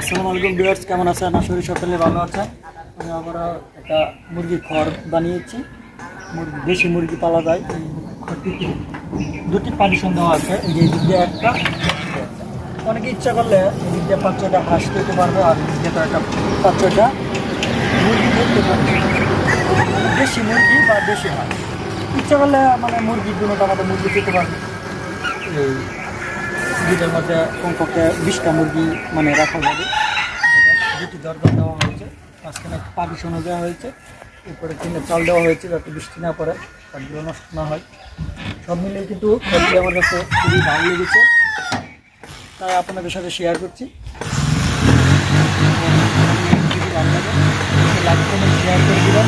আসসালামু আলাইকুম ভিউয়ার্স, কেমন আছেন? আশা করি সকলে ভালো আছেন। আমি আমরা একটা মুরগি ঘর বানিয়েছি। মুরগি দেশি মুরগি পালা যায়। দুটি পার্টিশন দেওয়া আছে, এই যে দিক দিয়ে একটা। অনেকে ইচ্ছা করলে এই দিক দিয়ে পাঁচ ছয়টা হাঁস পেতে পারবে, আর এই দিক তো একটা পাঁচ ছয়টা মুরগি ধরতে পারবে। দেশি মুরগি বা দেশি হাঁস। ইচ্ছা করলে মানে মুরগি দুটো আমাদের মুরগি পেতে পারবে। এই দুধের মধ্যে কমপক্ষে বিশটা মুরগি মানে রাখা যাবে। দুটি দরকার দেওয়া হয়েছে, মাঝখানে পার্টিশনও দেওয়া হয়েছে উপরে কিনে চাল দেওয়া হয়েছে যাতে বৃষ্টি না পড়ে কাঠগুলো নষ্ট না হয়। সব মিলিয়ে কিন্তু সবজি আমার কাছে খুবই ভালো লেগেছে। তাই আপনাদের সাথে শেয়ার করছি। লাইক শেয়ার করে